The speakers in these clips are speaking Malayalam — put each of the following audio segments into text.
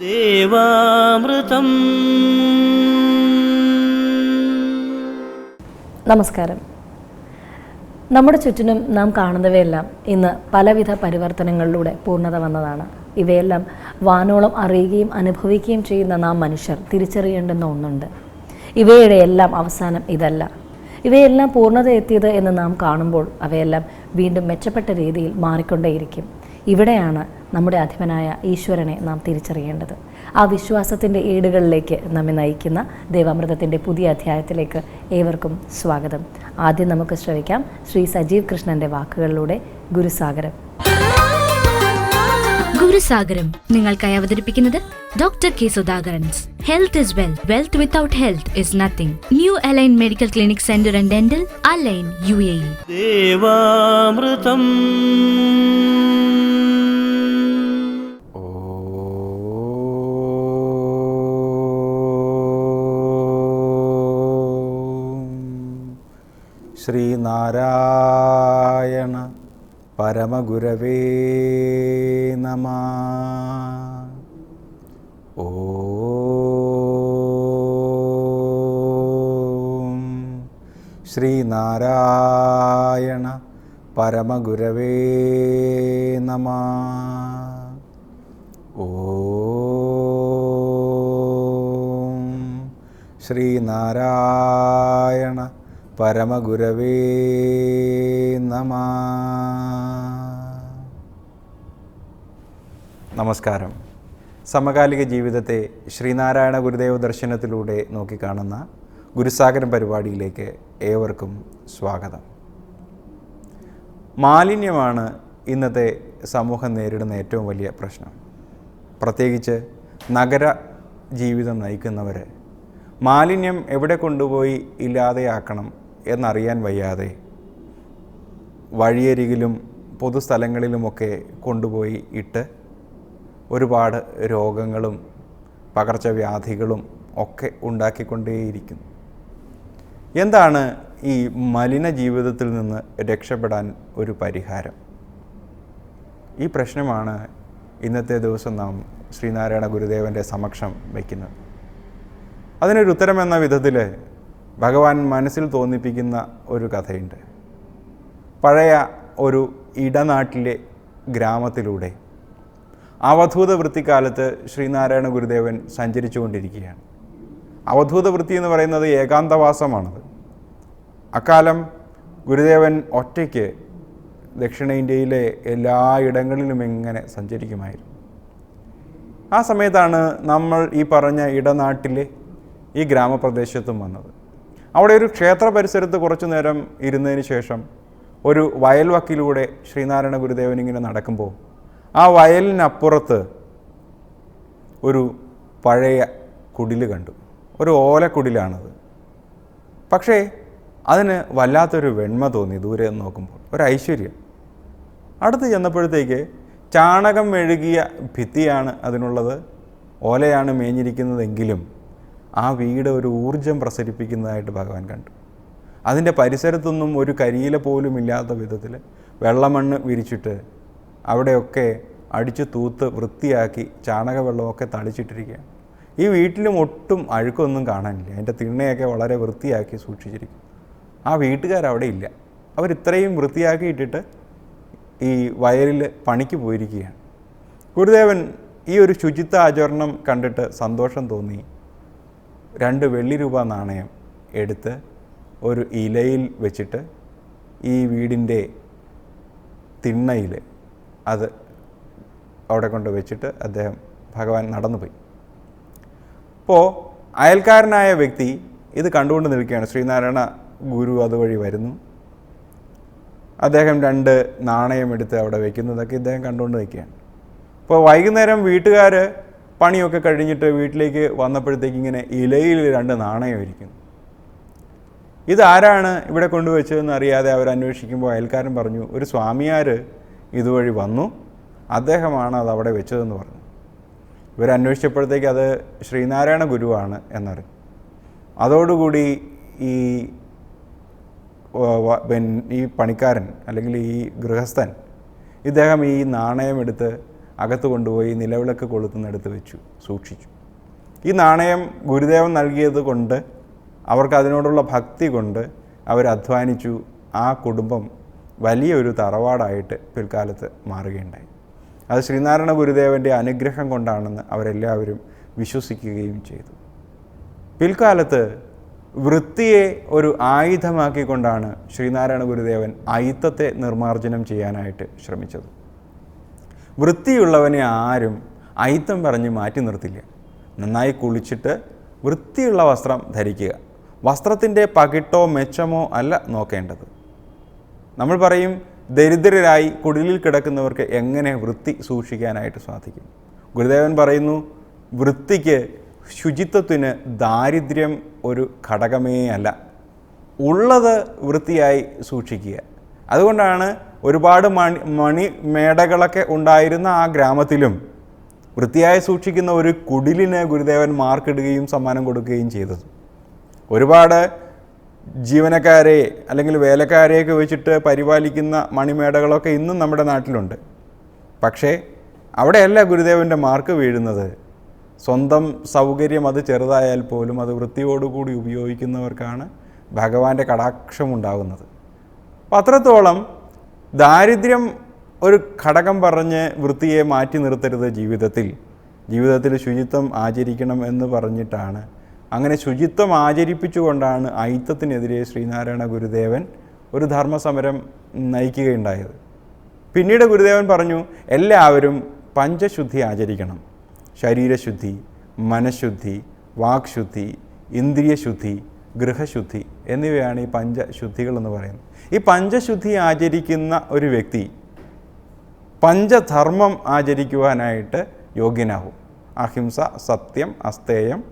ദേവാമൃതം. നമസ്കാരം. നമ്മുടെ ചുറ്റിനും നാം കാണുന്നവയെല്ലാം ഇന്ന് പലവിധ പരിവർത്തനങ്ങളിലൂടെ പൂർണത വന്നതാണ്. ഇവയെല്ലാം വാനോളം അറിയുകയും അനുഭവിക്കുകയും ചെയ്യുന്ന നാം മനുഷ്യർ തിരിച്ചറിയേണ്ടുന്ന ഒന്നുണ്ട്. ഇവയുടെ എല്ലാം അവസാനം ഇതല്ല. ഇവയെല്ലാം പൂർണത എത്തിയത് എന്ന് നാം കാണുമ്പോൾ അവയെല്ലാം വീണ്ടും മെച്ചപ്പെട്ട രീതിയിൽ മാറിക്കൊണ്ടേയിരിക്കും. ഇവിടെയാണ് നമ്മുടെ അധിപനായ ഈശ്വരനെ നാം തിരിച്ചറിയേണ്ടത്. ആ വിശ്വാസത്തിന്റെ ഏടുകളിലേക്ക് നമ്മെ നയിക്കുന്ന ദേവാമൃതത്തിന്റെ പുതിയ അധ്യായത്തിലേക്ക് ഏവർക്കും സ്വാഗതം. ആദ്യം നമുക്ക് ശ്രവിക്കാം ശ്രീ സജീവ് കൃഷ്ണന്റെ വാക്കുകളിലൂടെ ഗുരുസാഗരം. ഗുരുസാഗരം നിങ്ങൾക്കായി അവതരിപ്പിക്കുന്നത് doctor K Sudhakaran's. Health is wealth wealth without health is nothing new align medical clinic centre and dental align U A E ദേവാമൃതം. Sreenarayana പരമഗുരവേ നമ. ഓം. ശ്രീനാരായണ പരമഗുരവേ നമ. ഓം. ശ്രീനാരായണ പരമഗുരവേ നമ. നമസ്കാരം. സമകാലിക ജീവിതത്തെ ശ്രീനാരായണ ഗുരുദേവ ദർശനത്തിലൂടെ നോക്കിക്കാണുന്ന ഗുരുസാഗരം പരിപാടിയിലേക്ക് ഏവർക്കും സ്വാഗതം. മാലിന്യമാണ് ഇന്നത്തെ സമൂഹം നേരിടുന്ന ഏറ്റവും വലിയ പ്രശ്നം. പ്രത്യേകിച്ച് നഗര ജീവിതം നയിക്കുന്നവർ മാലിന്യം എവിടെ കൊണ്ടുപോയി ഇല്ലാതെയാക്കണം എന്നറിയാൻ വയ്യാതെ വഴിയരികിലും പൊതുസ്ഥലങ്ങളിലുമൊക്കെ കൊണ്ടുപോയി ഇട്ട് ഒരുപാട് രോഗങ്ങളും പകർച്ചവ്യാധികളും ഒക്കെ ഉണ്ടാക്കിക്കൊണ്ടേയിരിക്കുന്നു. എന്താണ് ഈ മലിന ജീവിതത്തിൽ നിന്ന് രക്ഷപ്പെടാൻ ഒരു പരിഹാരം? ഈ പ്രശ്നമാണ് ഇന്നത്തെ ദിവസം നാം ശ്രീനാരായണ ഗുരുദേവന്റെ സമക്ഷം വയ്ക്കുന്നത്. അതിനൊരു ഉത്തരം എന്ന വിധത്തിൽ ഭഗവാൻ മനസ്സിൽ തോന്നിപ്പിക്കുന്ന ഒരു കഥയുണ്ട്. പഴയ ഒരു ഇടനാട്ടിലെ ഗ്രാമത്തിലൂടെ അവധൂത വൃത്തിക്കാലത്ത് ശ്രീനാരായണ ഗുരുദേവൻ സഞ്ചരിച്ചുകൊണ്ടിരിക്കുകയാണ്. അവധൂത വൃത്തി എന്ന് പറയുന്നത് ഏകാന്തവാസമാണത്. അക്കാലം ഗുരുദേവൻ ഒറ്റയ്ക്ക് ദക്ഷിണേന്ത്യയിലെ എല്ലായിടങ്ങളിലും ഇങ്ങനെ സഞ്ചരിക്കുമായിരുന്നു. ആ സമയത്താണ് നമ്മൾ ഈ പറഞ്ഞ ഇടനാട്ടിലെ ഈ ഗ്രാമപ്രദേശത്തും വന്നത്. അവിടെ ഒരു ക്ഷേത്ര പരിസരത്ത് കുറച്ചു നേരം ഇരുന്നതിന് ശേഷം ഒരു വയൽവക്കിലൂടെ ശ്രീനാരായണ ഗുരുദേവൻ ഇങ്ങനെ നടക്കുമ്പോൾ ആ വയലിനപ്പുറത്ത് ഒരു പഴയ കുടിൽ കണ്ടു. ഒരു ഓലക്കുടിലാണത് പക്ഷേ അതിന് വല്ലാത്തൊരു വെണ്മ തോന്നി ദൂരെ നിന്ന് നോക്കുമ്പോൾ. ഒരു ഐശ്വര്യം. അടുത്ത് ചെന്നപ്പോഴത്തേക്ക് ചാണകം മെഴുകിയ ഭിത്തിയാണ് അതിനുള്ളത്. ഓലയാണ് മേഞ്ഞിരിക്കുന്നതെങ്കിലും ആ വീട് ഒരു ഊർജം പ്രസരിപ്പിക്കുന്നതായിട്ട് ഭഗവാൻ കണ്ടു. അതിന്റെ പരിസരത്തൊന്നും ഒരു കരിയില പോലും ഇല്ലാത്ത വിധത്തിൽ വെള്ളമണ്ണ് വിരിച്ചിട്ട് അവിടെയൊക്കെ അടിച്ചു തൂത്ത് വൃത്തിയാക്കി ചാണകവെള്ളമൊക്കെ തളിച്ചിട്ടിരിക്കുകയാണ്. ഈ വീട്ടിലും ഒട്ടും അഴുക്കൊന്നും കാണാനില്ല. അതിന്റെ തിണ്ണയൊക്കെ വളരെ വൃത്തിയാക്കി സൂക്ഷിച്ചിരിക്കും. ആ വീട്ടുകാരവിടെ ഇല്ല. അവരിത്രയും വൃത്തിയാക്കിയിട്ടിട്ട് ഈ വയലിൽ പണിക്ക് പോയിരിക്കുകയാണ്. ഗുരുദേവൻ ഈ ഒരു ശുചിത്വ ആചരണം കണ്ടിട്ട് സന്തോഷം തോന്നി. രണ്ട് വെള്ളി രൂപ നാണയം എടുത്ത് ഒരു ഇലയിൽ വെച്ചിട്ട് ഈ വീടിന്റെ തിണ്ണയിൽ അത് അവിടെ കൊണ്ട് വെച്ചിട്ട് അദ്ദേഹം ഭഗവാൻ നടന്നുപോയി. അപ്പോൾ അയൽക്കാരനായ വ്യക്തി ഇത് കണ്ടുകൊണ്ട് നിൽക്കുകയാണ്. ശ്രീനാരായണ ഗുരു അതുവഴി വരുന്നു. അദ്ദേഹം രണ്ട് നാണയം എടുത്ത് അവിടെ വയ്ക്കുന്നതൊക്കെ ഇദ്ദേഹം കണ്ടുകൊണ്ട് നിൽക്കുകയാണ്. അപ്പോൾ വൈകുന്നേരം വീട്ടുകാർ പണിയൊക്കെ കഴിഞ്ഞിട്ട് വീട്ടിലേക്ക് വന്നപ്പോഴത്തേക്ക് ഇങ്ങനെ ഇലയിൽ രണ്ട് നാണയം ഇരിക്കുന്നു ഇതാരാണ് ഇവിടെ കൊണ്ടുവച്ചതെന്ന് അറിയാതെ അവർ അന്വേഷിക്കുമ്പോൾ അയൽക്കാരൻ പറഞ്ഞു ഒരു സ്വാമിയാർ ഇതുവഴി വന്നു അദ്ദേഹമാണ് അത് അവിടെ വെച്ചതെന്ന് പറഞ്ഞു. ഇവർ അന്വേഷിച്ചപ്പോഴത്തേക്ക് അത് ശ്രീനാരായണ ഗുരുവാണ് എന്നറിഞ്ഞു. അതോടുകൂടി ഈ ഈ പണിക്കാരൻ അല്ലെങ്കിൽ ഈ ഗൃഹസ്ഥൻ ഇദ്ദേഹം ഈ നാണയം എടുത്ത് അകത്ത് കൊണ്ടുപോയി നിലവിളക്ക് കൊളുത്തുന്നിടത്ത് വെച്ചു സൂക്ഷിച്ചു. ഈ നാണയം ഗുരുദേവൻ നൽകിയത് കൊണ്ട് അവർക്ക് അതിനോടുള്ള ഭക്തി കൊണ്ട് അവർ അധ്വാനിച്ചു. ആ കുടുംബം വലിയൊരു തറവാടായിട്ട് പിൽക്കാലത്ത് മാറുകയുണ്ടായി. അത് ശ്രീനാരായണ ഗുരുദേവന്റെ അനുഗ്രഹം കൊണ്ടാണെന്ന് അവരെല്ലാവരും വിശ്വസിക്കുകയും ചെയ്തു. പിൽക്കാലത്ത് വൃത്തിയെ ഒരു ആയുധമാക്കിക്കൊണ്ടാണ് ശ്രീനാരായണ ഗുരുദേവൻ അയിത്തത്തെ നിർമ്മാർജനം ചെയ്യാനായിട്ട് ശ്രമിച്ചത്. വൃത്തിയുള്ളവനെ ആരും അയിത്തം പറഞ്ഞ് മാറ്റി നിർത്തില്ല. നന്നായി കുളിച്ചിട്ട് വൃത്തിയുള്ള വസ്ത്രം ധരിക്കുക. വസ്ത്രത്തിന്റെ പകിട്ടോ മെച്ചമോ അല്ല നോക്കേണ്ടത്. നമ്മൾ പറയും ദരിദ്രരായി കുടിലിൽ കിടക്കുന്നവർക്ക് എങ്ങനെ വൃത്തി സൂക്ഷിക്കാനായിട്ട് സാധിക്കും? ഗുരുദേവൻ പറയുന്നു വൃത്തിക്ക് ശുചിത്വത്തിന് ദാരിദ്ര്യം ഒരു ഘടകമേ അല്ല. ഉള്ളത് വൃത്തിയായി സൂക്ഷിക്കുക. അതുകൊണ്ടാണ് ഒരുപാട് മണി മേടകളൊക്കെ ഉണ്ടായിരുന്ന ആ ഗ്രാമത്തിലും വൃത്തിയായി സൂക്ഷിക്കുന്ന ഒരു കുടിലിന് ഗുരുദേവൻ മാർക്കിടുകയും സമ്മാനം കൊടുക്കുകയും ചെയ്തത്. ഒരുപാട് ജീവനക്കാരെ അല്ലെങ്കിൽ വേലക്കാരെയൊക്കെ വെച്ചിട്ട് പരിപാലിക്കുന്ന മണിമേടകളൊക്കെ ഇന്നും നമ്മുടെ നാട്ടിലുണ്ട്. പക്ഷേ അവിടെയല്ല ഗുരുദേവന്റെ മാർക്ക് വീഴുന്നത്. സ്വന്തം സൗകര്യം അത് ചെറുതായാൽ പോലും അത് വൃത്തിയോടുകൂടി ഉപയോഗിക്കുന്നവർക്കാണ് ഭഗവാന്റെ കടാക്ഷം ഉണ്ടാകുന്നത് അപ്പം അത്രത്തോളം ദാരിദ്ര്യം ഒരു ഘടകം പറഞ്ഞ് വൃത്തിയെ മാറ്റി നിർത്തരുത് ജീവിതത്തിൽ. ജീവിതത്തിൽ ശുചിത്വം ആചരിക്കണം എന്ന് പറഞ്ഞിട്ടാണ്. അങ്ങനെ ശുചിത്വം ആചരിപ്പിച്ചുകൊണ്ടാണ് ഐത്തത്തിനെതിരെ ശ്രീനാരായണ ഗുരുദേവൻ ഒരു ധർമ്മസമരം നയിക്കുകയുണ്ടായത്. പിന്നീട് ഗുരുദേവൻ പറഞ്ഞു എല്ലാവരും പഞ്ചശുദ്ധി ആചരിക്കണം. ശരീരശുദ്ധി മനഃശുദ്ധി വാക്ശുദ്ധി ഇന്ദ്രിയശുദ്ധി ഗൃഹശുദ്ധി എന്നിവയാണ് ഈ പഞ്ചശുദ്ധികൾ എന്ന് പറയുന്നത്. ഈ പഞ്ചശുദ്ധി ആചരിക്കുന്ന ഒരു വ്യക്തി പഞ്ചധർമ്മം ആചരിക്കുവാനായിട്ട് യോഗ്യനാകും. അഹിംസ സത്യം അസ്തേയം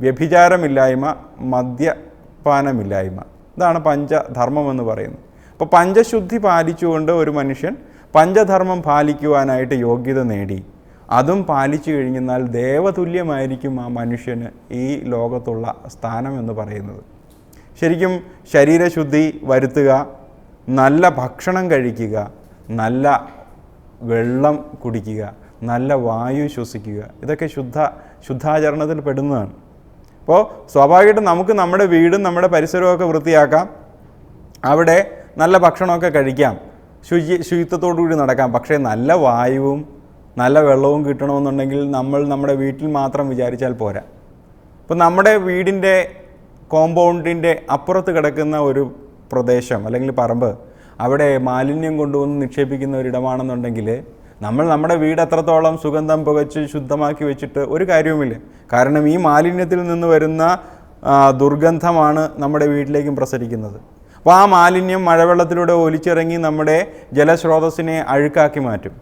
വ്യഭിചാരമില്ലായ്മ മദ്യപാനമില്ലായ്മ. ഇതാണ് പഞ്ചധർമ്മം എന്ന് പറയുന്നത്. അപ്പോൾ പഞ്ചശുദ്ധി പാലിച്ചുകൊണ്ട് ഒരു മനുഷ്യൻ പഞ്ചധർമ്മം പാലിക്കുവാനായിട്ട് യോഗ്യത നേടി. അതും പാലിച്ചു കഴിഞ്ഞാൽ ദേവതുല്യമായിരിക്കും ആ മനുഷ്യന് ഈ ലോകത്തുള്ള സ്ഥാനം എന്ന് പറയുന്നത്. ശരിക്കും ശരീരശുദ്ധി വരുത്തുക നല്ല ഭക്ഷണം കഴിക്കുക നല്ല വെള്ളം കുടിക്കുക നല്ല വായു ശ്വസിക്കുക ഇതൊക്കെ ശുദ്ധ ശുദ്ധാചരണത്തിൽ പെടുന്നതാണ്. അപ്പോൾ സ്വാഭാവികമായിട്ടും നമുക്ക് നമ്മുടെ വീടും നമ്മുടെ പരിസരമൊക്കെ വൃത്തിയാക്കാം. അവിടെ നല്ല ഭക്ഷണമൊക്കെ കഴിക്കാം. ശുചി ശുചിത്വത്തോടു കൂടി നടക്കാം. പക്ഷേ നല്ല വായുവും നല്ല വെള്ളവും കിട്ടണമെന്നുണ്ടെങ്കിൽ നമ്മൾ നമ്മുടെ വീട്ടിൽ മാത്രം വിചാരിച്ചാൽ പോരാ. അപ്പോൾ നമ്മുടെ വീടിന്റെ കോമ്പൗണ്ടിന്റെ അപ്പുറത്ത് കിടക്കുന്ന ഒരു പ്രദേശം അല്ലെങ്കിൽ പറമ്പ് അവിടെ മാലിന്യം കൊണ്ടുവന്ന് നിക്ഷേപിക്കുന്ന ഒരിടമാണെന്നുണ്ടെങ്കിൽ നമ്മൾ നമ്മുടെ വീട് എത്രത്തോളം സുഗന്ധം പുകച്ച് ശുദ്ധമാക്കി വെച്ചിട്ട് ഒരു കാര്യവുമില്ല. കാരണം ഈ മാലിന്യത്തിൽ നിന്ന് വരുന്ന ദുർഗന്ധമാണ് നമ്മുടെ വീട്ടിലേക്കും പ്രസരിക്കുന്നത്. അപ്പോൾ ആ മാലിന്യം മഴവെള്ളത്തിലൂടെ ഒലിച്ചിറങ്ങി നമ്മുടെ ജലസ്രോതസ്സിനെ അഴുക്കാക്കി മാറ്റും.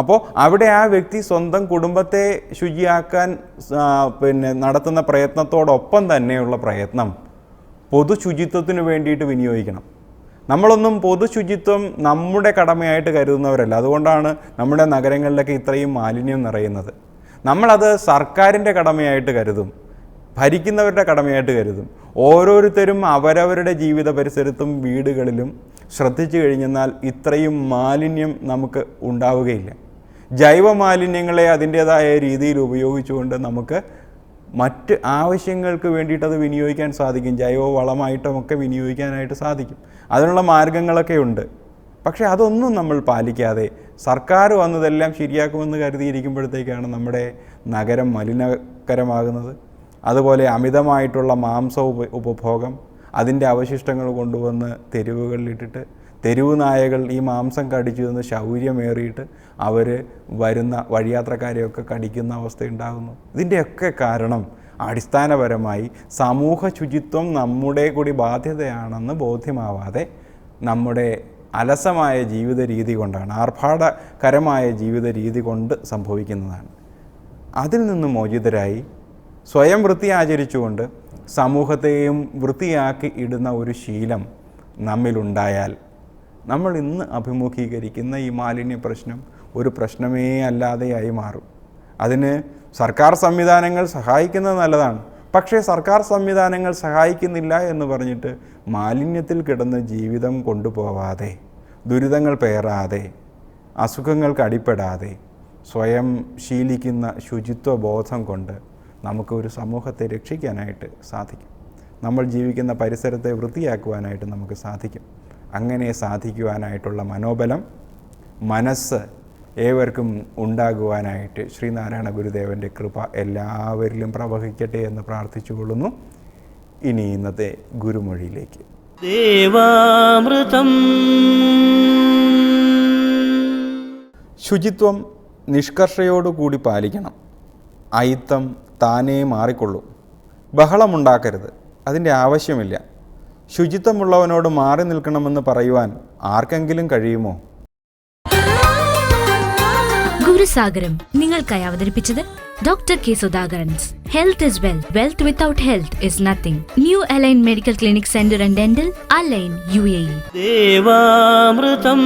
അപ്പോൾ അവിടെ ആ വ്യക്തി സ്വന്തം കുടുംബത്തെ ശുചിയാക്കാൻ പിന്നെ നടത്തുന്ന പ്രയത്നത്തോടൊപ്പം തന്നെയുള്ള പ്രയത്നം പൊതു ശുചിത്വത്തിന് വേണ്ടിയിട്ട് വിനിയോഗിക്കണം. നമ്മളൊന്നും പൊതു ശുചിത്വം നമ്മുടെ കടമയായിട്ട് കരുതുന്നവരല്ല. അതുകൊണ്ടാണ് നമ്മുടെ നഗരങ്ങളിലൊക്കെ ഇത്രയും മാലിന്യം നിറയുന്നത്. നമ്മളത് സർക്കാരിന്റെ കടമയായിട്ട് കരുതും. ഭരിക്കുന്നവരുടെ കടമയായിട്ട് കരുതും. ഓരോരുത്തരും അവരവരുടെ ജീവിത പരിസരത്തും വീടുകളിലും ശ്രദ്ധിച്ചു കഴിഞ്ഞെന്നാൽ ഇത്രയും മാലിന്യം നമുക്ക് ഉണ്ടാവുകയില്ല. ജൈവ മാലിന്യങ്ങളെ അതിന്റേതായ രീതിയിൽ ഉപയോഗിച്ചുകൊണ്ട് നമുക്ക് മറ്റ് ആവശ്യങ്ങൾക്ക് വേണ്ടിയിട്ട് അത് വിനിയോഗിക്കാൻ സാധിക്കും. ജൈവ വളമായിട്ടുമൊക്കെ വിനിയോഗിക്കാനായിട്ട് സാധിക്കും. അതിനുള്ള മാർഗങ്ങളൊക്കെ ഉണ്ട്. പക്ഷേ അതൊന്നും നമ്മൾ പാലിക്കാതെ സർക്കാർ വന്നതെല്ലാം ശരിയാക്കുമെന്ന് കരുതിയിരിക്കുമ്പോഴത്തേക്കാണ് നമ്മുടെ നഗരം മലിനകരമാകുന്നത്. അതുപോലെ അമിതമായിട്ടുള്ള മാംസ ഉപ ഉപഭോഗം അതിന്റെ അവശിഷ്ടങ്ങൾ കൊണ്ടുവന്ന് തെരുവുകളിലിട്ടിട്ട് തെരുവ് നായകൾ ഈ മാംസം കടിച്ചു നിന്ന് ശൗര്യമേറിയിട്ട് അവർ വരുന്ന വഴിയാത്രക്കാരെയൊക്കെ കടിക്കുന്ന അവസ്ഥയുണ്ടാകുന്നു. ഇതിന്റെയൊക്കെ കാരണം അടിസ്ഥാനപരമായി സമൂഹ ശുചിത്വം നമ്മുടെ കൂടി ബാധ്യതയാണെന്ന് ബോധ്യമാവാതെ നമ്മുടെ അലസമായ ജീവിത രീതി കൊണ്ടാണ് ആർഭാടകരമായ ജീവിത രീതി കൊണ്ട് സംഭവിക്കുന്നതാണ്. അതിൽ നിന്ന് മോചിതരായി സ്വയം വൃത്തി ആചരിച്ചുകൊണ്ട് സമൂഹത്തെയും വൃത്തിയാക്കി ഇടുന്ന ഒരു ശീലം നമ്മിലുണ്ടായാൽ നമ്മൾ ഇന്ന് അഭിമുഖീകരിക്കുന്ന ഈ മാലിന്യ പ്രശ്നം ഒരു പ്രശ്നമേ അല്ലാതെയായി മാറും. അതിന് സർക്കാർ സംവിധാനങ്ങൾ സഹായിക്കുന്നത് നല്ലതാണ്. പക്ഷേ സർക്കാർ സംവിധാനങ്ങൾ സഹായിക്കുന്നില്ല എന്ന് പറഞ്ഞിട്ട് മാലിന്യത്തിൽ കിടന്ന് ജീവിതം കൊണ്ടുപോവാതെ ദുരിതങ്ങൾ പേറാതെ അസുഖങ്ങൾക്ക് അടിപ്പെടാതെ സ്വയം ശീലിക്കുന്ന ശുചിത്വ ബോധം കൊണ്ട് നമുക്ക് ഒരു സമൂഹത്തെ രക്ഷിക്കാനായിട്ട് സാധിക്കും. നമ്മൾ ജീവിക്കുന്ന പരിസരത്തെ വൃത്തിയാക്കുവാനായിട്ട് നമുക്ക് സാധിക്കും. അങ്ങനെ സാധിക്കുവാനായിട്ടുള്ള മനോബലം മനസ്സ് ഏവർക്കും ഉണ്ടാകുവാനായിട്ട് ശ്രീനാരായണ ഗുരുദേവന്റെ കൃപ എല്ലാവരിലും പ്രവഹിക്കട്ടെ എന്ന് പ്രാർത്ഥിച്ചുകൊള്ളുന്നു. ഇനി ഇന്നത്തെ ഗുരുമൊഴിയിലേക്ക്. ദേവാമൃതം. ശുചിത്വം നിഷ്കർഷയോടുകൂടി പാലിക്കണം. അയിത്തം താനേ മാറിക്കൊള്ളും. ബഹളമുണ്ടാക്കരുത്. അതിന്റെ ആവശ്യമില്ല. ശുചിത്വമുള്ളവനോട് മാറി നിൽക്കണമെന്ന് പറയുവാൻ ആർക്കെങ്കിലും കഴിയുമോ? ഗുരുസാഗരം നിങ്ങൾക്കായി അവതരിപ്പിച്ചത് doctor K Sudhakaran's. Health is well wealth without health is nothing new Align medical clinic centre and dental Align U A E Devamritham.